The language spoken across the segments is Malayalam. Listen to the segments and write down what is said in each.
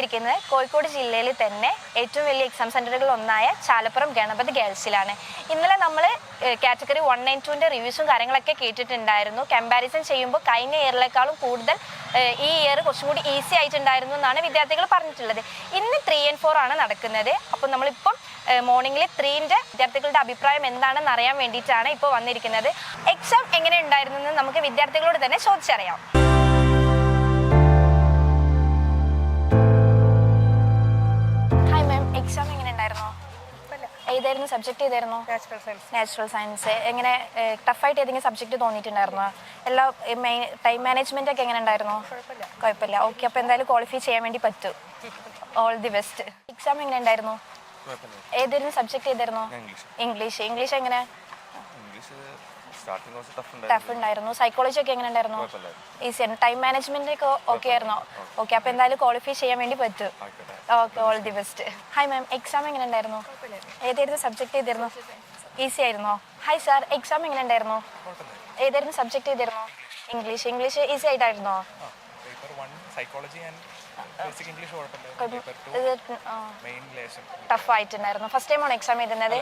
വന്നിരിക്കുന്നത് കോഴിക്കോട് ജില്ലയിൽ തന്നെ ഏറ്റവും വലിയ എക്സാം സെന്ററുകൾ ഒന്നായ ചാലപ്പുറം ഗണപതി ഗേൾസിലാണ് ഇന്നലെ നമ്മൾ കാറ്റഗറി വൺ നയൻ ടുവിന്റെ റിവ്യൂസും കാര്യങ്ങളൊക്കെ കേട്ടിട്ടുണ്ടായിരുന്നു. കമ്പാരിസൺ ചെയ്യുമ്പോൾ കഴിഞ്ഞ ഇയറിലേക്കാളും കൂടുതൽ ഈ ഇയർ കുറച്ചും കൂടി ഈസി ആയിട്ടുണ്ടായിരുന്നു എന്നാണ് വിദ്യാർത്ഥികൾ പറഞ്ഞിട്ടുള്ളത്. ഇന്ന് ത്രീ ആൻഡ് ഫോർ ആണ് നടക്കുന്നത്. അപ്പോൾ നമ്മളിപ്പം മോർണിംഗിൽ ത്രീന്റെ വിദ്യാർത്ഥികളുടെ അഭിപ്രായം എന്താണെന്ന് അറിയാൻ വേണ്ടിയിട്ടാണ് ഇപ്പോൾ വന്നിരിക്കുന്നത്. എക്സാം എങ്ങനെ ഉണ്ടായിരുന്നു എന്ന് നമുക്ക് വിദ്യാർത്ഥികളോട് തന്നെ ചോദിച്ചറിയാം. ഏതായിരുന്നു? സബ്ജക്ട് ഏതായിരുന്നു? നാച്ചുറൽ സയൻസ് നാച്ചുറൽ സയൻസ് എങ്ങനെ ടഫായിട്ട് ഏതെങ്കിലും സബ്ജക്ട് തോന്നിയിട്ടുണ്ടായിരുന്നോ? എല്ലാ ടൈം മാനേജ്മെന്റ് ഒക്കെ എങ്ങനെ ഉണ്ടായിരുന്നു? കുഴപ്പമില്ല. ഓക്കെ അപ്പോൾ എന്തായാലും ക്വാളിഫൈ ചെയ്യാൻ വേണ്ടി പറ്റൂ. ഓൾ ദി ബെസ്റ്റ് എക്സാം എങ്ങനെ ഉണ്ടായിരുന്നു? ഏതായിരുന്നു സബ്ജക്ട് ഏതായിരുന്നു? ഇംഗ്ലീഷ് ഇംഗ്ലീഷ് ഇംഗ്ലീഷ് എങ്ങനെ? ഇംഗ്ലീഷ് സ്റ്റാർട്ടിങ് കുറച്ച് ടഫ് ടഫ് ഉണ്ടായിരുന്നു ഉണ്ടായിരുന്നു? സൈക്കോളജി ഒക്കെ എങ്ങനെ ഉണ്ടായിരുന്നു ഈസി ടൈം മാനേജ്മെന്റ് ഒക്കെ ഓക്കെ ആയിരുന്നോ? ഓക്കെ അപ്പോൾ എന്തായാലും ക്വാളിഫൈ ചെയ്യാൻ വേണ്ടി പറ്റും. Okay all the best hi ma'am exam എങ്ങനെ ഉണ്ടായിരുന്നു? ഏതായിരുന്നു സബ്ജക്ട് ഏതായിരുന്നു? ഈസി ആയിരുന്നോ? ഹായ് സാർ എക്സാം എങ്ങനെ ഉണ്ടായിരുന്നു? ഏതായിരുന്നു സബ്ജക്ട് ഏതായിരുന്നു? ഇംഗ്ലീഷ് ഇംഗ്ലീഷ് ഈസി ആയിട്ടായിരുന്നോ? സൈക്കോളജി ആൻഡ് ബേസിക് ഇംഗ്ലീഷ് കുഴപ്പമില്ല പേപ്പർ ടു മെയിൻ ലേശം ടഫ് ആയിട്ടുണ്ടായിരുന്നു. ഫസ്റ്റ് ടൈം ആണ് എക്സാം എഴുതുന്നത്?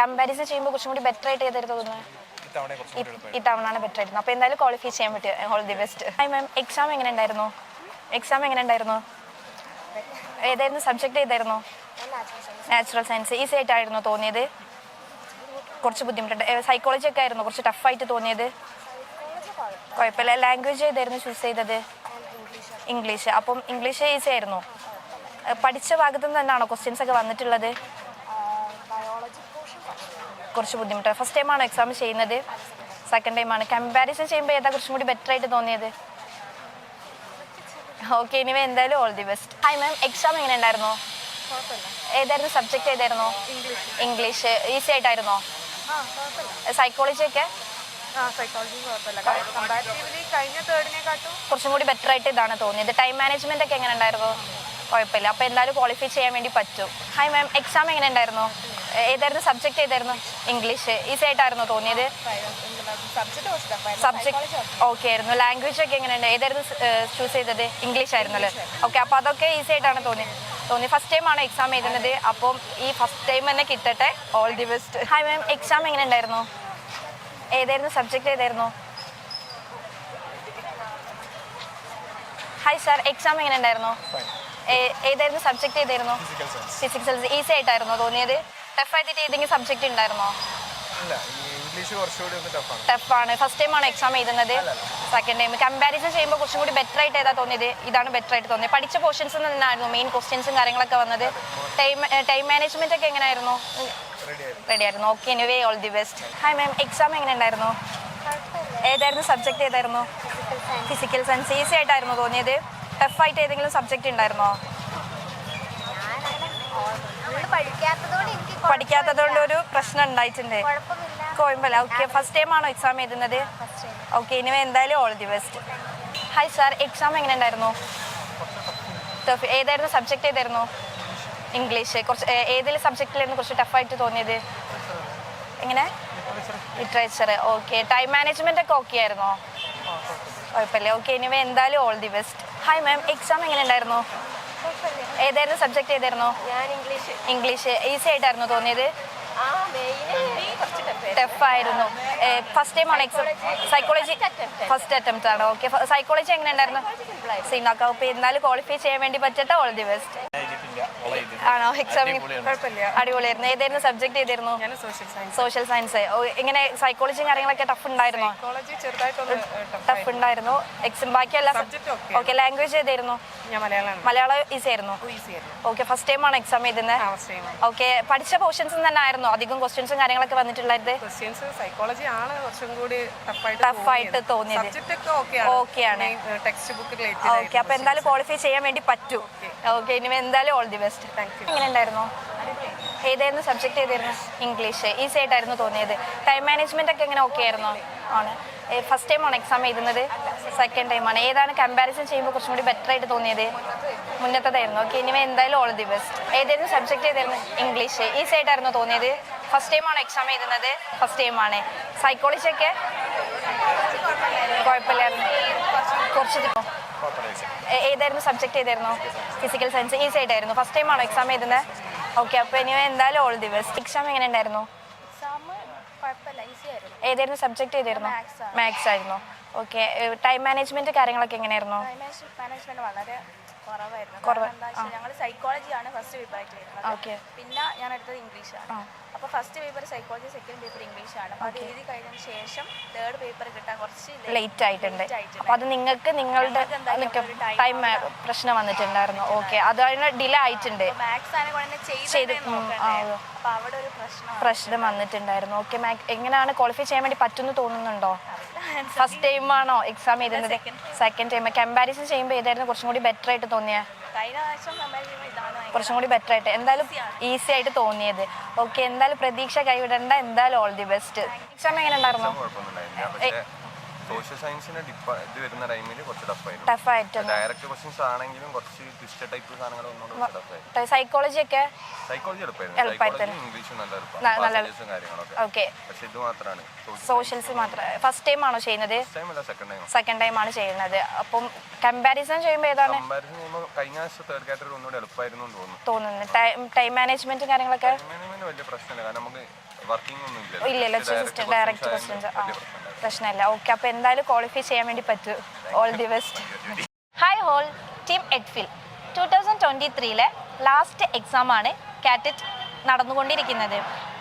കമ്പാരിസൺ ചെയ്യുമ്പോൾ കുറച്ചും കൂടി ബെറ്റർ ആയിട്ട് ഏതായിരുന്നു തോന്നുന്നത്? ഇത്തവണ കുറച്ചും കൂടി എളുപ്പമായി ഈ തവണ ആണ് ബെറ്റർ ആയിരുന്നു. അപ്പോൾ എന്തായാലും ക്വാളിഫൈ ചെയ്യാൻ പറ്റും all the best hi ma'am exam എങ്ങനെ ഉണ്ടായിരുന്നു? എക്സാം എങ്ങനെ ഉണ്ടായിരുന്നു? ഏതായിരുന്നു സബ്ജക്ട് ഏതായിരുന്നു? നാച്ചുറൽ സയൻസ് ഈസി ആയിട്ടായിരുന്നു തോന്നിയത്? കുറച്ച് ബുദ്ധിമുട്ടുണ്ട്. സൈക്കോളജി ഒക്കെ ആയിരുന്നു കുറച്ച് ടഫ് ടഫായിട്ട് തോന്നിയത്? കുഴപ്പമില്ല. ലാംഗ്വേജ് ഏതായിരുന്നു ചൂസ് ചെയ്തത്? ഇംഗ്ലീഷ് അപ്പം ഇംഗ്ലീഷ് ഈസി ആയിരുന്നു. പഠിച്ച ഭാഗത്തു നിന്ന് തന്നെയാണോ ക്വസ്റ്റ്യൻസ് ഒക്കെ വന്നിട്ടുള്ളത്? കുറച്ച് ബുദ്ധിമുട്ടാണ്. ഫസ്റ്റ് ടൈമാണോ എക്സാം ചെയ്യുന്നത്? സെക്കൻഡ് ടൈമാണ് കമ്പാരിസൺ ചെയ്യുമ്പോൾ ഏതാ കുറച്ചും കൂടി ബെറ്റർ ആയിട്ട് തോന്നിയത്? ഓക്കെ ഇനി എന്തായാലും all the best hi ma'am exam എങ്ങനെ ഉണ്ടായിരുന്നു? ഏതായിരുന്നു സബ്ജക്റ്റ് ഏതായിരുന്നു? ഇംഗ്ലീഷ് ഈസി ആയിട്ടായിരുന്നോ? സൈക്കോളജി ഒക്കെ? കുറച്ചും കൂടി ബെറ്റർ ആയിട്ട് ഇതാണ് തോന്നിയത്. ടൈം മാനേജ്മെന്റ് ഒക്കെ എങ്ങനെ ഉണ്ടായിരുന്നു? കുഴപ്പമില്ല. അപ്പോൾ എന്തായാലും ക്വാളിഫൈ ചെയ്യാൻ വേണ്ടി പറ്റും. ഹായ് മാം എക്സാം എങ്ങനെ ഉണ്ടായിരുന്നു? ഏതായിരുന്നു സബ്ജക്ട് ഏതായിരുന്നു? ഇംഗ്ലീഷ് ഈസി ആയിട്ടായിരുന്നു തോന്നിയത്? സബ്ജക്റ്റ് സബ്ജക്ട് ഓക്കെ ആയിരുന്നു. ലാംഗ്വേജ് ഒക്കെ എങ്ങനെയുണ്ട്? ഏതായിരുന്നു ചൂസ് ചെയ്തത്? ഇംഗ്ലീഷ് ആയിരുന്നല്ലേ? ഓക്കെ അപ്പോൾ അതൊക്കെ ഈസി ആയിട്ടാണ് തോന്നി തോന്നി. ഫസ്റ്റ് ടൈം ആണ് എക്സാം എഴുതുന്നത്. അപ്പം ഈ ഫസ്റ്റ് ടൈം തന്നെ കിട്ടട്ടെ. All the best hi ma'am exam എങ്ങനെ ഉണ്ടായിരുന്നു? ഏതായിരുന്നു സബ്ജക്ട് ഏതായിരുന്നു? ഹായ് സാർ എക്സാം എങ്ങനെ ഉണ്ടായിരുന്നു? ഏതായിരുന്നു സബ്ജക്ട് ഏതായിരുന്നു? ഫിസിക്സ് ഈസി ആയിട്ടായിരുന്നു തോന്നിയത്? ടഫ് ആയിട്ട് ഏതെങ്കിലും സബ്ജക്ട് ഉണ്ടായിരുന്നോ ഇല്ല ഈ ഇംഗ്ലീഷ് കുറച്ചുകൂടി ഒന്ന് ടഫാണ് ടഫാണ് ഫസ്റ്റ് ടൈം ആണ് എക്സാം എഴുതുന്നത്? സെക്കൻഡ് ടൈം കമ്പാരിസൺ ചെയ്യുമ്പോൾ കുറച്ചും കൂടി ബെറ്റർ ആയിട്ട് ഏതാ തോന്നിയത്? ഇതാണ് ബെറ്റർ ആയിട്ട് തോന്നിയത്. പഠിച്ച പോർഷൻസ് നിന്നായിരുന്നു മെയിൻ ക്വസ്റ്റ്യൻസും കാര്യങ്ങളൊക്കെ വന്നത്. ടൈം ടൈം മാനേജ്മെന്റ് ഒക്കെ എങ്ങനെയായിരുന്നു റെഡി ആയിരുന്നു. റെഡി ആയിരുന്നു. Okay anyway all the best hi ma'am exam എങ്ങനെ ഉണ്ടായിരുന്നു ഏതായിരുന്നു സബ്ജക്ട് ഏതായിരുന്നു? ഫിസിക്കൽ സയൻസ് ഈസി ആയിട്ടായിരുന്നു തോന്നിയത്? ടഫായിട്ട് ഏതെങ്കിലും സബ്ജക്ട് ഉണ്ടായിരുന്നോ പഠിക്കാത്തതുകൊണ്ട് ഒരു പ്രശ്നം ഉണ്ടായിട്ടുണ്ട്. കുഴപ്പമില്ല. കോയമ്പല ഓക്കെ ഫസ്റ്റ് ടൈം ആണോ എക്സാം എഴുതുന്നത്? ഓക്കെ ഇനി എന്തായാലും all the best hi sir exam എങ്ങനെ ഉണ്ടായിരുന്നു. ഏതായിരുന്നു സബ്ജക്ട് ഏതായിരുന്നു? ഇംഗ്ലീഷ് കുറച്ച് ഏതെങ്കിലും സബ്ജക്റ്റിലായിരുന്നു കുറച്ച് ടഫായിട്ട് തോന്നിയത്? എങ്ങനെ? ലിറ്ററേച്ചർ ഓക്കെ ടൈം മാനേജ്മെന്റ് ഒക്കെ ഓക്കെ ആയിരുന്നോ? കുഴപ്പമില്ല. ഓക്കെ ഇനി എന്തായാലും all the best hi ma'am exam എങ്ങനെ ഉണ്ടായിരുന്നു? ഏതായിരുന്നു സബ്ജക്ട് ഏതായിരുന്നു? ഞാൻ ഇംഗ്ലീഷ് ഇംഗ്ലീഷ് ഈസി ആയിട്ടായിരുന്നു തോന്നിയത്? ടഫായിരുന്നു ഫസ്റ്റ് ടൈം ആണ് എക്സാം സൈക്കോളജി ഫസ്റ്റ് അറ്റംപ്റ്റ് ആണ്. ഓക്കെ സൈക്കോളജി എങ്ങനെ ഉണ്ടായിരുന്നു? സീനാക്കാം അപ്പോൾ എന്നാലും ക്വാളിഫൈ ചെയ്യാൻ വേണ്ടി പറ്റട്ടെ? ഓൾ ദി ബെസ്റ്റ് ആണോ? എക്സാമിന് അടിപൊളിയായിരുന്നു. ഏതായിരുന്നു സബ്ജക്ട് ഏതായിരുന്നു? ഞാൻ സോഷ്യൽ സയൻസ് സോഷ്യൽ സയൻസ് ഇങ്ങനെ സൈക്കോളജിയും കാര്യങ്ങളൊക്കെ ടഫ് ഉണ്ടായിരുന്നോ? സൈക്കോളജി ചെറുതായിട്ടൊന്ന് ടഫ് ഉണ്ടായിരുന്നു. എക്സാം ബാക്കി എല്ലാ. ഓക്കെ ലാംഗ്വേജ് ഏതായിരുന്നു? ഞാൻ മലയാളമാണ്. മലയാളം ഈസി ആയിരുന്നു. ഈസി ആയിരുന്നു. ഓക്കെ ഫസ്റ്റ് ടൈം ആണ് എക്സാം എഴുതുന്നത് ഓക്കെ പഠിച്ച പോർഷൻസ് തന്നെ ആയിരുന്നു? അധികം ക്വസ്റ്റ്യൻസും കാര്യങ്ങളൊക്കെ വന്നിട്ടുള്ളത്? സൈക്കോളജി ആണ് കുറച്ചും കൂടി ടഫായിട്ട് Tough ആയിട്ട് തോന്നിയത്. സബ്ജക്റ്റ് ഒക്കെ ഓക്കെ ആണ്. ടെക്സ്റ്റ് ബുക്ക് ഓക്കെ അപ്പൊ എന്തായാലും ക്വാളിഫൈ ചെയ്യാൻ വേണ്ടി പറ്റും. ഓക്കെ ഇനി എന്തായാലും all the best thank you എങ്ങനെ ഉണ്ടായിരുന്നു ഏതായിരുന്നു സബ്ജക്ട് ഏതായിരുന്നു? ഇംഗ്ലീഷ് ഈസി ആയിട്ടായിരുന്നു തോന്നിയത്. ടൈം മാനേജ്മെന്റ് ഒക്കെ എങ്ങനെ ഓക്കെ ആയിരുന്നു? ആണ്. ഫസ്റ്റ് ടൈം ആണ് എക്സാം എഴുതുന്നത്. സെക്കൻഡ് ടൈം ആണ്. ഏതാണ് കമ്പാരിസൺ ചെയ്യുമ്പോൾ കുറച്ചും കൂടി ബെറ്റർ ആയിട്ട് തോന്നിയത്? മുന്നത്തതായിരുന്നു. ഓക്കെ ഇനി എന്തായാലും ഓൾ ദി ബെസ്റ്റ് ഏതായിരുന്നു സബ്ജക്ട് ഏതായിരുന്നു? ഇംഗ്ലീഷ് ഈസി ആയിട്ടായിരുന്നു തോന്നിയത്. ഫസ്റ്റ് ടൈം ആണ് എക്സാം എഴുതുന്നത്. ഫസ്റ്റ് ടൈം ആണ്. സൈക്കോളജി ഒക്കെ? കുഴപ്പമില്ലായിരുന്നു. കുറച്ച് ഏതായിരുന്നു സബ്ജക്ട് ഏതായിരുന്നു? ഫിസിക്കൽ സയൻസ് ഈസി ആയിട്ടായിരുന്നു. ഫസ്റ്റ് ടൈം ആണോ എക്സാം എഴുതുന്നത് ഓക്കെ അപ്പോൾ ഇനി എന്തായാലും ഓൾ ദി ബെസ്റ്റ് എക്സാം എങ്ങനെ ഉണ്ടായിരുന്നു? ഏതായിരുന്നു സബ്ജക്ട് ഏതായിരുന്നു? മാത്സ് ആയിരുന്നു. ഓക്കെ ടൈം മാനേജ്മെന്റ് കാര്യങ്ങളൊക്കെ എങ്ങനെയായിരുന്നു? കുറവ്, ഞങ്ങൾ സൈക്കോളജിയാണ് ഫസ്റ്റ് ആയിട്ട് പിന്നെ ഞാൻ എടുത്തത് ഇംഗ്ലീഷാണ് അപ്പോൾ first paper psychology second paper English ആണ്. അപ്പോൾ അത് എഴുതി കഴിഞ്ഞതിന് ശേഷം തേർഡ് പേപ്പർ കിട്ടാൻ കുറച്ച് ലേറ്റ് ആയിട്ടുണ്ട്. അപ്പോൾ അത് നിങ്ങൾക്ക് നിങ്ങളുടെ ടൈം പ്രശ്നം വന്നിട്ടുണ്ടായിരുന്നു. ഓക്കെ അത് ഡിലേ ആയിട്ടുണ്ട്. മാത്സ് ആണെങ്കിൽ ചെയ്ത്, പ്രശ്നം പ്രശ്നം വന്നിട്ടുണ്ടായിരുന്നു. ഓക്കെ എങ്ങനെയാണ് ക്വാളിഫൈ ചെയ്യാൻ വേണ്ടി പറ്റുമെന്ന് തോന്നുന്നുണ്ടോ? ഫസ്റ്റ് ടൈം ആണോ എക്സാം എഴുതുന്നത്? സെക്കൻഡ് ടൈം കമ്പാരിസൺ ചെയ്യുമ്പോൾ ഏതായിരുന്നു കുറച്ചും കൂടി ബെറ്റർ ആയിട്ട് തോന്നിയ? കഴിഞ്ഞ പ്രാവശ്യം കമ്പയർ ചെയ്യുമ്പോൾ ഇതാണ് ഭയങ്കര കുറച്ചും കൂടി ബെറ്റർ ആയിട്ട്. എന്തായാലും ഈസി ആയിട്ട് തോന്നിയത്. ഓക്കെ എന്തായാലും പ്രതീക്ഷ കൈവിടേണ്ട. എന്തായാലും ഓൾ ദി ബെസ്റ്റ് എക്സാം എങ്ങനെ ഉണ്ടായിരുന്നു? സോഷ്യൽ സയൻസിന് ഇത് വരുന്ന ടൈമിൽ കുറച്ച് ടഫായിരുന്നു ടഫ് ആയിട്ടൊന്നും ഡയറക്റ്റ് ക്വസ്റ്റ്യൻസ് ആണെങ്കിലും കുറച്ച് ട്വിസ്റ്റ് ടൈപ്പ് സാധനങ്ങൾ ഒന്നുകൂടെ ടഫായിരുന്നു സൈക്കോളജി ഒക്കെ സൈക്കോളജി എളുപ്പമായിരുന്നു. സൈക്കോളജി ഇംഗ്ലീഷും നല്ല എളുപ്പം. കാര്യങ്ങളൊക്കെ. ഓക്കെ പക്ഷെ ഇത് മാത്രമാണ് സോഷ്യൽസ് മാത്രം. ഫസ്റ്റ് ടൈം ആണോ ചെയ്യുന്നത്? സെക്കൻഡ് ടൈം ആണ് ചെയ്യുന്നത്. അപ്പം കമ്പാരിസൺ ചെയ്യുമ്പോൾ ഏതാണ്? കമ്പാരിസൺ ചെയ്യുമ്പോൾ കഴിഞ്ഞ ആഴ്ച തേർഡ് കാറ്റഗറി ഒന്നുകൂടെ എളുപ്പമായിരുന്നു എന്ന് തോന്നുന്നു. തോന്നുന്നു. ടൈം മാനേജ്മെന്റ് കാര്യങ്ങളൊക്കെ? മാനേജ്മെന്റ് വലിയ പ്രശ്നമില്ല. കാരണം നമുക്ക് വർക്കിംഗ് ഒന്നും ഇല്ല ഇല്ല ഡയറക്റ്റ് ക്വസ്റ്റ്യൻസ് ആ. പ്രശ്നമില്ല ഓക്കെ അപ്പോൾ എന്തായാലും ക്വാളിഫൈ ചെയ്യാൻ വേണ്ടി പറ്റൂ. All the best hi whole team എഡ്ഫിൽ two thousand twenty ത്രീയിലെ ലാസ്റ്റ് എക്സാമാണ് കാറ്ററ്റ് നടന്നുകൊണ്ടിരിക്കുന്നത്.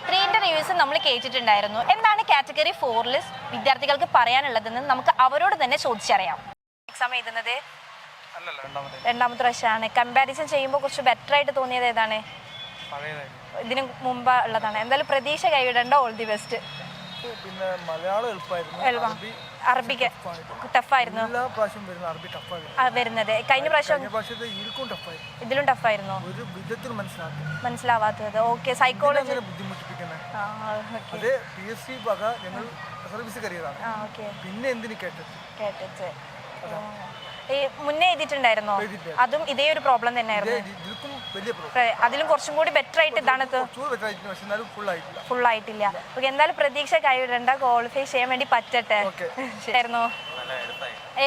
ത്രീന്റെ റിവ്യൂസ് നമ്മൾ കേട്ടിട്ടുണ്ടായിരുന്നു. എന്താണ് കാറ്റഗറി ഫോറിൽ വിദ്യാർത്ഥികൾക്ക് പറയാനുള്ളതെന്ന് നമുക്ക് അവരോട് തന്നെ ചോദിച്ചറിയാം. എക്സാം എഴുതുന്നത്? രണ്ടാമത്തെ. പ്രാവശ്യമാണ്. കമ്പാരിസൺ ചെയ്യുമ്പോൾ കുറച്ച് ബെറ്റർ ആയിട്ട് തോന്നിയത് ഏതാണ്? ഇതിനു ഇതിന് മുമ്പ് ഉള്ളതാണ്. എന്തായാലും പ്രതീക്ഷ കൈവിടേണ്ട. ഓൾ ദി ബെസ്റ്റ് പിന്നെ മലയാളം എളുപ്പമായിരുന്നു. എളുപ്പം. അറബി അറബിക്ക് ടഫായിരുന്നു. എല്ലാ പ്രാവശ്യം വരുന്ന അറബി ടഫായിരുന്നു. വരുന്നത്. കഴിഞ്ഞ പ്രാവശ്യം ഇതിലും ടഫായിരുന്നു. ഒരു വിധത്തിൽ മനസ്സിലാക്കി. മനസ്സിലാവാത്തത്. ഓക്കെ സൈക്കോളജി ബുദ്ധിമുട്ടിപ്പിക്കുന്നത് അത് പി എസ് സി വക ഞങ്ങൾ സർവീസ് കരിയറാണ് പിന്നെ എന്തിന് കേട്ടത്? കേട്ടത് ഈ മുന്നേ എഴുതിയിട്ടുണ്ടായിരുന്നോ? അതും ഇതേ ഒരു പ്രോബ്ലം തന്നെയായിരുന്നു അതിലും കുറച്ചും കൂടി ബെറ്റർ ആയിട്ട് ഇതാണ് ഫുൾ ആയിട്ടില്ല ഫുൾ ആയിട്ടില്ല. ഓക്കെ എന്തായാലും പ്രതീക്ഷ കൈവിടേണ്ട ക്വാളിഫൈ ചെയ്യാൻ വേണ്ടി പറ്റട്ടെ. ആയിരുന്നു?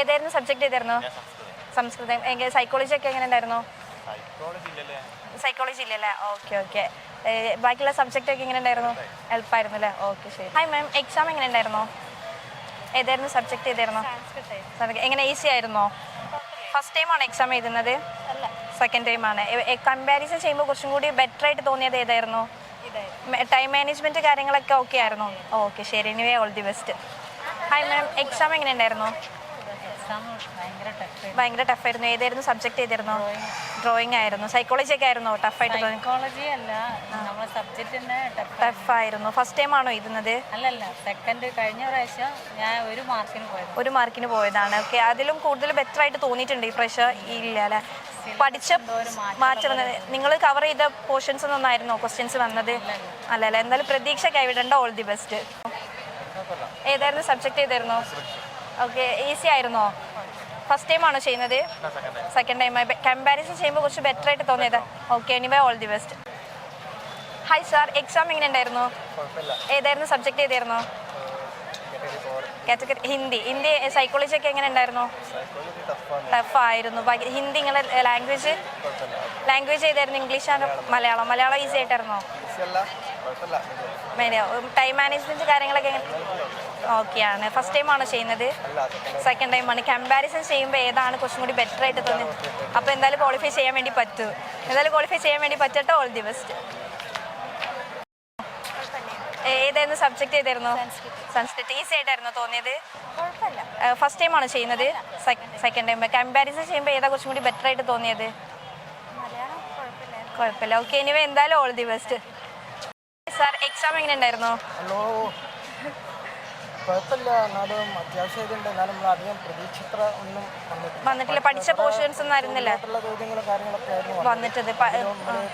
ഏതായിരുന്നു സബ്ജക്ട് ഏതായിരുന്നു? സംസ്കൃതം. എങ്ങനെ സൈക്കോളജി ഒക്കെ എങ്ങനെ ഉണ്ടായിരുന്നു? സൈക്കോളജി ഇല്ലല്ലേ? Okay okay. ബാക്കിയുള്ള സബ്ജക്റ്റ് ഒക്കെ എങ്ങനെ ഉണ്ടായിരുന്നു? എളുപ്പമായിരുന്നു അല്ലേ? ഓക്കെ ശരി. ഹായ് മാം എക്സാം എങ്ങനെ ഉണ്ടായിരുന്നു? ഏതായിരുന്നു സബ്ജക്ട് ഏതായിരുന്നു. എങ്ങനെ ഈസി ആയിരുന്നോ? ഫസ്റ്റ് ടൈം ആണ് എക്സാം എഴുതുന്നത്? സെക്കൻഡ് ടൈം ആണ്. കമ്പാരിസൺ ചെയ്യുമ്പോൾ കുറച്ചും കൂടി ബെറ്റർ ആയിട്ട് തോന്നിയത് ഏതായിരുന്നു? ടൈം മാനേജ്മെന്റ് കാര്യങ്ങളൊക്കെ ഓക്കെ ആയിരുന്നു? ഓക്കെ ശരി. Anyway all the best hi ma'am exam എങ്ങനെ ഉണ്ടായിരുന്നു? ഭയങ്കര ടഫായിരുന്നു ഏതായിരുന്നു സബ്ജക്ട് ഏതായിരുന്നു? ഡ്രോയിങ് ആയിരുന്നു. സൈക്കോളജി ഒക്കെ ആയിരുന്നു? ടഫ് ആയിട്ട് സൈക്കോളജി അല്ല. നമ്മുടെ സബ്ജക്റ്റ് തന്നെ ടഫ് ആയിരുന്നു. ഫസ്റ്റ് ടൈം ആണോ ഇരുന്നത്? അല്ലല്ല. സെക്കൻഡ് കഴിഞ്ഞ പ്രാവശ്യം ഞാൻ ഒരു മാർക്കിന് പോയത്. ഒരു മാർക്കിന് പോയതാണ്. ഓക്കെ അതിലും കൂടുതൽ ബെറ്റർ ആയിട്ട് തോന്നിയിട്ടുണ്ട് ഈ പ്രാവശ്യം ഇല്ല അല്ലേ? പഠിച്ച മാറ്റം വന്നത്? നിങ്ങൾ കവർ ചെയ്ത പോർഷൻസ് ഒന്നായിരുന്നോ ക്വസ്റ്റ്യൻസ് വന്നത്? അല്ലല്ലേ എന്തായാലും പ്രതീക്ഷ കൈവിടേണ്ട. ഓൾ ദി ബെസ്റ്റ് ഏതായിരുന്നു? സബ്ജക്ട് ഏതായിരുന്നു? ഓക്കെ ഈസി ആയിരുന്നോ? ഫസ്റ്റ് ടൈം ആണോ ചെയ്യുന്നത്? സെക്കൻഡ് ടൈം കമ്പാരിസൺ ചെയ്യുമ്പോൾ കുറച്ച് ബെറ്റർ ആയിട്ട് തോന്നിയത്. Okay anyway all the best hi sir exam എങ്ങനെ ഉണ്ടായിരുന്നു ഏതായിരുന്നു? സബ്ജക്ട് ഏതായിരുന്നു? കാറ്റഗറി ഹിന്ദി ഹിന്ദി സൈക്കോളജി ഒക്കെ എങ്ങനെ ഉണ്ടായിരുന്നു? ടഫായിരുന്നു ഹിന്ദി നിങ്ങളെ ലാംഗ്വേജ് ലാംഗ്വേജ് ചെയ്തായിരുന്നു ഇംഗ്ലീഷ് ആണ് മലയാളം. മലയാളം. ഈസി ആയിട്ടായിരുന്നോ? ടൈം മാനേജ്മെന്റ് കാര്യങ്ങളൊക്കെ ഓക്കെ ആണ്. ഫസ്റ്റ് ടൈം ആണോ ചെയ്യുന്നത്? സെക്കൻഡ് ടൈം ആണ്. കമ്പാരിസൺ ചെയ്യുമ്പോൾ ഏതാണ് കുറച്ചും കൂടി ബെറ്റർ ആയിട്ട് തോന്നുന്നത്? അപ്പോൾ എന്തായാലും ക്വാളിഫൈ ചെയ്യാൻ വേണ്ടി പറ്റൂ. എന്തായാലും ക്വാളിഫൈ ചെയ്യാൻ വേണ്ടി പറ്റട്ടെ. ഓൾ ദി ബെസ്റ്റ് ഏതായിരുന്നു സബ്ജക്ട് ഏതായിരുന്നു? സംസ്കൃത് ഈസി ആയിട്ടായിരുന്നു തോന്നിയത്? കുഴപ്പമില്ല. ഫസ്റ്റ് ടൈം ആണ് ചെയ്യുന്നത്? സെക്കൻഡ് ടൈം കമ്പാരിസൺ ചെയ്യുമ്പോൾ ഏതാ കുറച്ചും കൂടി ബെറ്റർ ആയിട്ട് തോന്നിയത്? മലയാളം കുഴപ്പമില്ല കുഴപ്പമില്ല. ഓക്കെ ഇനി എന്തായാലും all the best sir exam എങ്ങനെ ഉണ്ടായിരുന്നു? ഹലോ. കുഴപ്പമില്ല. എന്നാലും അത്യാവശ്യം ഇതുണ്ട്. എന്നാലും നമ്മൾ അധികം പ്രതീക്ഷിത്ര ഒന്നും വന്നിട്ടില്ല. പഠിച്ച പോർഷൻസ് ഒന്നും ആയിരുന്നില്ല മറ്റുള്ള ചോദ്യങ്ങളും കാര്യങ്ങളൊക്കെ ആയിരുന്നു വന്നിട്ടത്.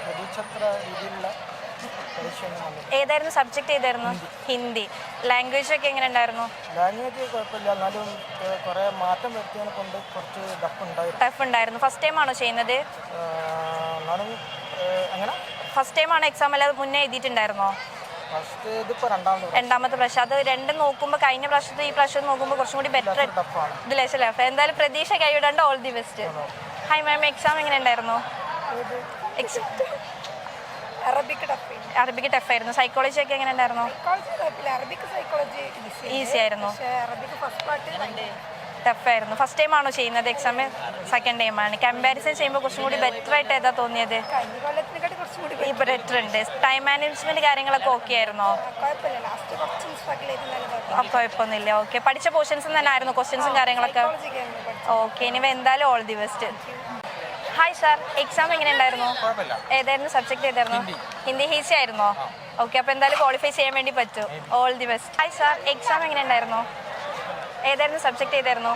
പ്രതീക്ഷത്ര രീതിയിലുള്ള ഏതായിരുന്നു സബ്ജക്ട് ഏതായിരുന്നു? ഹിന്ദി. ലാംഗ്വേജ് ഒക്കെ എങ്ങനെ ഉണ്ടായിരുന്നു? ലാംഗ്വേജ് കുഴപ്പമില്ല. എന്നാലും കുറേ മാറ്റം വരുത്തിയതിനെ കൊണ്ട് കുറച്ച് ടഫ് ഉണ്ടായിരുന്നു. ടഫ് ഉണ്ടായിരുന്നു. ഫസ്റ്റ് ടൈം ആണോ ചെയ്യുന്നത്? എങ്ങനെ? ഫസ്റ്റ് ടൈം ആണോ എക്സാം അല്ലാതെ മുന്നേ എഴുതിയിട്ടുണ്ടായിരുന്നോ? രണ്ടാമത്തെ പ്രാവശ്യം. അത് രണ്ടും നോക്കുമ്പോൾ കഴിഞ്ഞ പ്രാവശ്യത്തെ ഈ പ്രാവശ്യം നോക്കുമ്പോൾ കുറച്ചും കൂടി ബെറ്റർ എന്തായാലും പ്രതീക്ഷ കൈവിടേണ്ട all the best hi ma'am exam എങ്ങനെ ഉണ്ടായിരുന്നു? അറബിക്ക് ടഫ് അറബിക്ക് ടഫ് ആയിരുന്നു. സൈക്കോളജി ഒക്കെ എങ്ങനെ ഉണ്ടായിരുന്നു? സൈക്കോളജി കുഴപ്പമില്ല. അറബിക്ക് സൈക്കോളജി ഈസി ആയിരുന്നു. പക്ഷേ അറബിക്ക് ഫസ്റ്റ് പാർട്ട് ടഫ് ആയിരുന്നു. ഫസ്റ്റ് ടൈം ആണോ ചെയ്യുന്നത് എക്സാം സെക്കൻഡ് ടൈം ആണ്. കമ്പാരിസൺ ചെയ്യുമ്പോൾ കുറച്ചും കൂടി ബെറ്റർ ആയിട്ട് ഏതാ തോന്നിയത്? ഈ ബെറ്റർ ഉണ്ട് ടൈം മാനേജ്മെന്റ് കാര്യങ്ങളൊക്കെ ഓക്കെ ആയിരുന്നോ? കുഴപ്പമൊന്നുമില്ല. ഓക്കെ പഠിച്ച പോർഷൻസ് തന്നെ ആയിരുന്നു ക്വസ്റ്റ്യൻസും കാര്യങ്ങളൊക്കെ. ഓക്കെ ഇനി എന്തായാലും all the best hi sir exam എങ്ങനെ ഉണ്ടായിരുന്നു ഏതായിരുന്നു സബ്ജക്ട് ഏതായിരുന്നു? ഹിന്ദി. ഈസി ആയിരുന്നു? ഓക്കെ അപ്പോൾ എന്തായാലും ക്വാളിഫൈ ചെയ്യാൻ വേണ്ടി പറ്റും. All the best hi sir exam എങ്ങനെ ഉണ്ടായിരുന്നു ഏതായിരുന്നു സബ്ജക്ട് ഏതായിരുന്നു?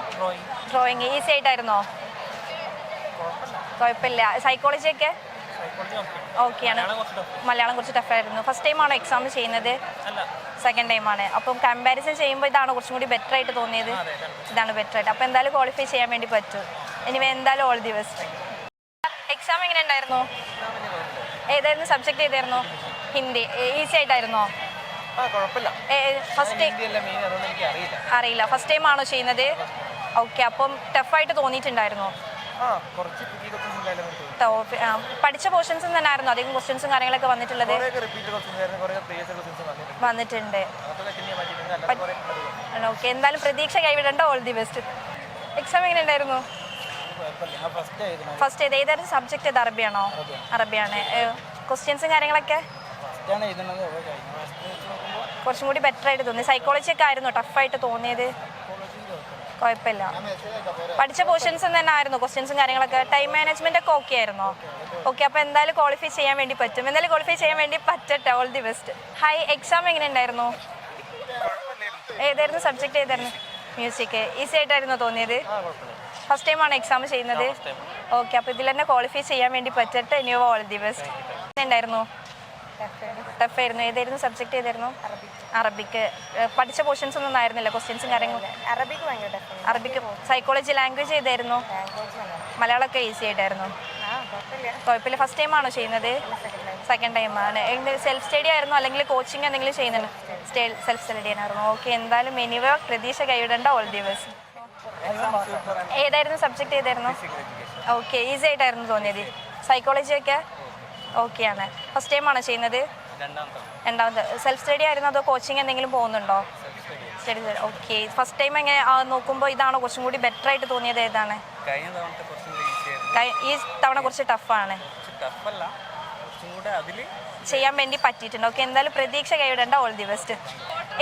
ഡ്രോയിങ് ഈസി ആയിട്ടായിരുന്നോ? കുഴപ്പമില്ല. സൈക്കോളജി ഒക്കെ? ഓക്കെയാണ് മലയാളം കുറച്ച് ടഫായിരുന്നു ഫസ്റ്റ് ടൈം ആണോ എക്സാം ചെയ്യുന്നത്? സെക്കൻഡ് ടൈം ആണ്. അപ്പം കമ്പാരിസൺ ചെയ്യുമ്പോൾ ഇതാണ് കുറച്ചും കൂടി ബെറ്റർ ആയിട്ട് തോന്നിയത്? ഇതാണ് ബെറ്റർ ആയിട്ട്. അപ്പോൾ എന്തായാലും ക്വാളിഫൈ ചെയ്യാൻ വേണ്ടി പറ്റും. ഇനി എന്തായാലും ഓൾ ദി ബെസ്റ്റ് എക്സാം എങ്ങനെ ഉണ്ടായിരുന്നു? ഏതായിരുന്നു സബ്ജക്ട് ഏതായിരുന്നു? ഹിന്ദി. ഈസി ആയിട്ടായിരുന്നോ? ഫസ്റ്റ് അറിയില്ല. ഫസ്റ്റ് ടൈം ആണോ ചെയ്യുന്നത്? ഓക്കെ അപ്പം ടഫായിട്ട് തോന്നിയിട്ടുണ്ടായിരുന്നോ? പഠിച്ച പോർഷൻസ് തന്നെ ആയിരുന്നു. അധികം ക്വസ്റ്റ്യൻസും കാര്യങ്ങളൊക്കെ വന്നിട്ടുള്ളത്. വന്നിട്ടുണ്ട്. ഓക്കെ എന്തായാലും പ്രതീക്ഷ കൈവിടേണ്ട. ഓൾ ദി ബെസ്റ്റ് എക്സാം എങ്ങനെ ഉണ്ടായിരുന്നു? ഫസ്റ്റ് ഏത്? ഏതായിരുന്നു? സബ്ജക്ട് ഏത്? അറബിയാണോ? അറബിയാണ്. ക്വസ്റ്റ്യൻസും കാര്യങ്ങളൊക്കെ? കുറച്ചും കൂടി ബെറ്റർ ആയിട്ട് തോന്നി. സൈക്കോളജി ഒക്കെ ആയിരുന്നു ടഫായിട്ട് തോന്നിയത്. കുഴപ്പമില്ല. പഠിച്ച പോർഷൻസും തന്നെ ആയിരുന്നു. ക്വസ്റ്റ്യൻസും കാര്യങ്ങളൊക്കെ. ടൈം മാനേജ്മെന്റ് ഒക്കെ ഓക്കെ ആയിരുന്നോ? ഓക്കെ അപ്പോൾ എന്തായാലും ക്വാളിഫൈ ചെയ്യാൻ വേണ്ടി പറ്റും. എന്തായാലും ക്വാളിഫൈ ചെയ്യാൻ വേണ്ടി പറ്റട്ടെ. All the best hi exam എങ്ങനെ ഉണ്ടായിരുന്നു ഏതായിരുന്നു? സബ്ജക്ട് ഏതായിരുന്നു? മ്യൂസിക് ഈസി ആയിട്ടായിരുന്നു തോന്നിയത്? ഫസ്റ്റ് ടൈം ആണ് എക്സാം ചെയ്യുന്നത്. ഓക്കെ അപ്പോൾ ഇതിൽ തന്നെ ക്വാളിഫൈ ചെയ്യാൻ വേണ്ടി പറ്റട്ടെ ഇനി ഓൾ ദി ബെസ്റ്റ് ഉണ്ടായിരുന്നു ടഫ് ആയിരുന്നു. ഏതായിരുന്നു സബ്ജക്ട് ഏതായിരുന്നു? അറബിക്ക് പഠിച്ച പോർഷൻസ് ഒന്നും ആയിരുന്നില്ല ക്വസ്റ്റ്യൻസും കാര്യങ്ങളും? അറബിക്ക് ഭയങ്കര അറബിക്ക് സൈക്കോളജി ലാംഗ്വേജ് ഏതായിരുന്നു? മലയാളമൊക്കെ ഈസി ആയിട്ടായിരുന്നു. ആ കുഴപ്പമില്ല. കുഴപ്പമില്ല. ഫസ്റ്റ് ടൈം ആണോ ചെയ്യുന്നത്? സെക്കൻഡ് ടൈം ആണ്. സെൽഫ് സ്റ്റഡി ആയിരുന്നു? അല്ലെങ്കിൽ കോച്ചിങ് എന്തെങ്കിലും ചെയ്യുന്നുണ്ട് സെൽഫ് സ്റ്റഡി ആയിരുന്നു. ഓക്കെ എന്തായാലും എനിവ പ്രതീക്ഷ കൈവിടേണ്ട ഓൾ ദിവസ് ഏതായിരുന്നു സബ്ജക്ട് ഏതായിരുന്നു? ഓക്കെ ഈസി ആയിട്ടായിരുന്നു തോന്നിയത്. സൈക്കോളജി ഒക്കെ? ആണ്. ഫസ്റ്റ് ടൈം ആണോ ചെയ്യുന്നത്? രണ്ടാമത്തെ. സെൽഫ് സ്റ്റഡി ആയിരുന്നു അതോ കോച്ചിങ് എന്തെങ്കിലും പോകുന്നുണ്ടോ? സ്റ്റഡി ഓക്കെ ഫസ്റ്റ് ടൈം എങ്ങനെ നോക്കുമ്പോൾ ഇതാണോ കുറച്ചും കൂടി ബെറ്റർ ആയിട്ട് തോന്നിയത് ഏതാണ്? ഈ തവണ കുറച്ച് ടഫാണ് ചെയ്യാൻ വേണ്ടി പറ്റിയിട്ടുണ്ട്. ഓക്കെ എന്തായാലും പ്രതീക്ഷ കൈവിടേണ്ട ഓൾ ദി ബെസ്റ്റ്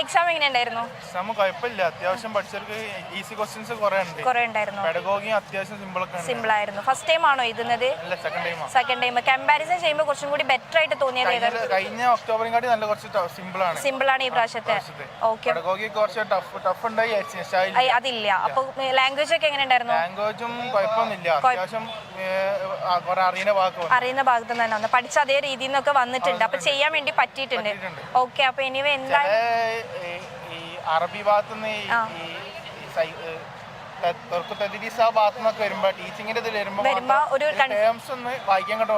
എക്സാം എങ്ങനെ ഉണ്ടായിരുന്നു? എക്സാം കുഴപ്പമില്ല. അത്യാവശ്യം പഠിച്ചവർക്ക് ഈസി ക്വസ്റ്റ്യൻസ് കുറേ ഉണ്ട്. കുറേ ഉണ്ടായിരുന്നു. പെഡഗോഗിയും അത്യാവശ്യം സിമ്പിൾ ഒക്കെ സിമ്പിൾ ആയിരുന്നു. ഫസ്റ്റ് ടൈം ആണോ ഇതുന്നത് അല്ല സെക്കൻഡ് ടൈമാണ് സെക്കൻഡ് ടൈം കമ്പാരിസൺ ചെയ്യുമ്പോൾ കുറച്ചും കൂടി ബെറ്റർ ആയിട്ട് തോന്നിയത് ഏതാണ് കഴിഞ്ഞ കാട്ടി നല്ല കുറച്ച് സിമ്പിൾ ആണ്. സിമ്പിൾ ആണ് ഈ പ്രാവശ്യത്തെ. ഓക്കെ പെഡഗോഗി കുറച്ച് ടഫ് ടഫ് ഉണ്ടായി. അതില്ല. അപ്പോൾ ലാംഗ്വേജ് ഒക്കെ എങ്ങനെ ഉണ്ടായിരുന്നു? ലാംഗ്വേജും കുഴപ്പമൊന്നുമില്ല. അത്യാവശ്യം അറിയുന്ന വാക്ക് അറിയുന്ന ഭാഗത്ത് തന്നെ വന്നു പഠിച്ച അതേ രീതിയിൽ നിന്നൊക്കെ വന്നിട്ടുണ്ട്. അപ്പൊ ചെയ്യാൻ വേണ്ടി പറ്റിയിട്ടുണ്ട്. ഓക്കെ അപ്പൊ ഇനി എന്തായാലും ഈ അറബി ഭാഗത്തുനിന്ന് ഈ വരുമ്പോ ടീച്ചിങ്ങിന്റെ ഇതിൽ വരുമ്പോ വരുമ്പോ ഒരു ടേംസ് ഒന്ന് വായിക്കാൻ കണ്ട.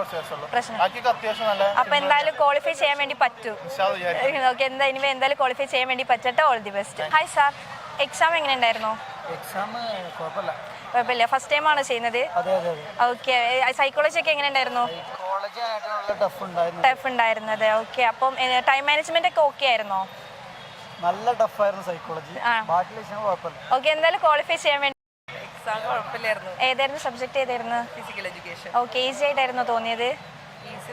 ബാക്കിയൊക്കെ അത്യാവശ്യം നല്ല അപ്പൊ എന്തായാലും ക്വാളിഫൈ ചെയ്യാൻ വേണ്ടി പറ്റും. ഓക്കെ എന്താ ഇനി എന്തായാലും ക്വാളിഫൈ ചെയ്യാൻ വേണ്ടി പറ്റട്ടെ. All the best hi sir exam എങ്ങനെ ഉണ്ടായിരുന്നു എക്സാം കുഴപ്പമില്ല. കുഴപ്പമില്ല. ഫസ്റ്റ് ടൈം ആണ് ചെയ്യുന്നത്? അതെ അതെ അതെ. ഓക്കെ സൈക്കോളജി ഒക്കെ എങ്ങനെ ഉണ്ടായിരുന്നു കോളേജ് ആയിട്ടുള്ള ടഫ് ഉണ്ടായിരുന്നു. ടഫ് ഉണ്ടായിരുന്നത്. ഓക്കെ അപ്പം ടൈം മാനേജ്മെന്റ് ഒക്കെ ഓക്കെ ആയിരുന്നോ? നല്ല ടഫായിരുന്നു സൈക്കോളജി ബാക്കി വിഷയം കുഴപ്പമില്ല. ഓക്കെ എന്തായാലും ക്വാളിഫൈ ചെയ്യാൻ വേണ്ടി എക്സാം കുഴപ്പമില്ലായിരുന്നു. ഏതായിരുന്നു സബ്ജക്ട് ഏതായിരുന്നു? ഫിസിക്കൽ എഡ്യൂക്കേഷൻ ഓക്കെ ഈസി ആയിട്ടായിരുന്നു തോന്നിയത്.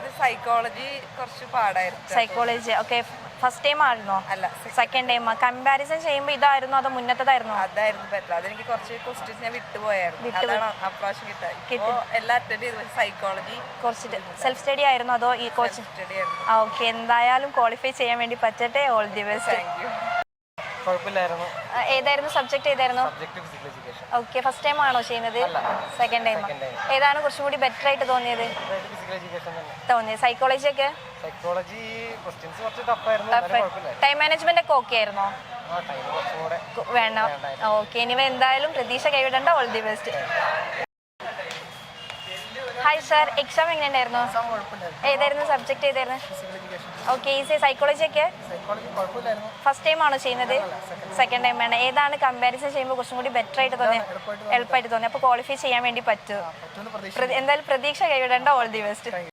ഈസി സൈക്കോളജി കുറച്ച് പാടായിരുന്നു. സൈക്കോളജി ഓക്കെ ഫസ്റ്റ് ടൈം ആയിരുന്നോ? അല്ല സെക്കൻഡ് ടൈം കമ്പാരിസൺ ചെയ്യുമ്പോൾ ഇതായിരുന്നു അതോ മുന്നത്തതായിരുന്നു? അതായിരുന്നു ബെറ്റർ അതെനിക്ക് കുറച്ച് ക്വസ്റ്റ്യൻസ് ഞാൻ വിട്ടുപോയായിരുന്നു വിട്ടുപോയി. അതാണ് അപ്രാവശ്യം കിട്ടാൻ എല്ലാം അറ്റൻഡ് ചെയ്തു സൈക്കോളജി കുറച്ച് സെൽഫ് സ്റ്റഡി ആയിരുന്നു അതോ ഈ കോച്ച് സ്റ്റഡി ആയിരുന്നു. ആ ഓക്കെ എന്തായാലും ക്വാളിഫൈ ചെയ്യാൻ വേണ്ടി പറ്റട്ടെ. All the best thank you കുഴപ്പമില്ലായിരുന്നു. ഏതായിരുന്നു സബ്ജക്ട് ഏതായിരുന്നു? Physical education okay first time ആണോ ചെയ്യുന്നത്? സെക്കൻഡ് ടൈം ഏതാണ് കുറച്ചും കൂടി ബെറ്റർ ആയിട്ട് തോന്നിയത്? തോന്നിയത് സൈക്കോളജി ഒക്കെ? സൈക്കോളജി ക്വസ്റ്റ്യൻസ് കുറച്ച് ടഫായിരുന്നു ആയിരുന്നു ടൈം മാനേജ്മെന്റ് ഒക്കെ ഓക്കെ ആയിരുന്നോ? വേണം. ഓക്കെ ഇനി എന്തായാലും പ്രതീക്ഷ കൈവിടേണ്ട. All the best hi sir exam എങ്ങനെയുണ്ടായിരുന്നു? ഏതായിരുന്നു സബ്ജക്ട് ഏതായിരുന്നു? ഓക്കെ ഈസി സൈക്കോളജി ഒക്കെ? ഫസ്റ്റ് ടൈം ആണോ ചെയ്യുന്നത്? സെക്കൻഡ് ടൈം ആണ്. ഏതാണ് കമ്പാരിസൺ ചെയ്യുമ്പോൾ കുറച്ചും കൂടി ബെറ്റർ ആയിട്ട് തോന്നി എളുപ്പമായിട്ട് തോന്നി അപ്പോൾ ക്വാളിഫൈ ചെയ്യാൻ വേണ്ടി പറ്റും. എന്തായാലും പ്രതീക്ഷ കൈവിടേണ്ട ഓൾ ദി ബെസ്റ്റ്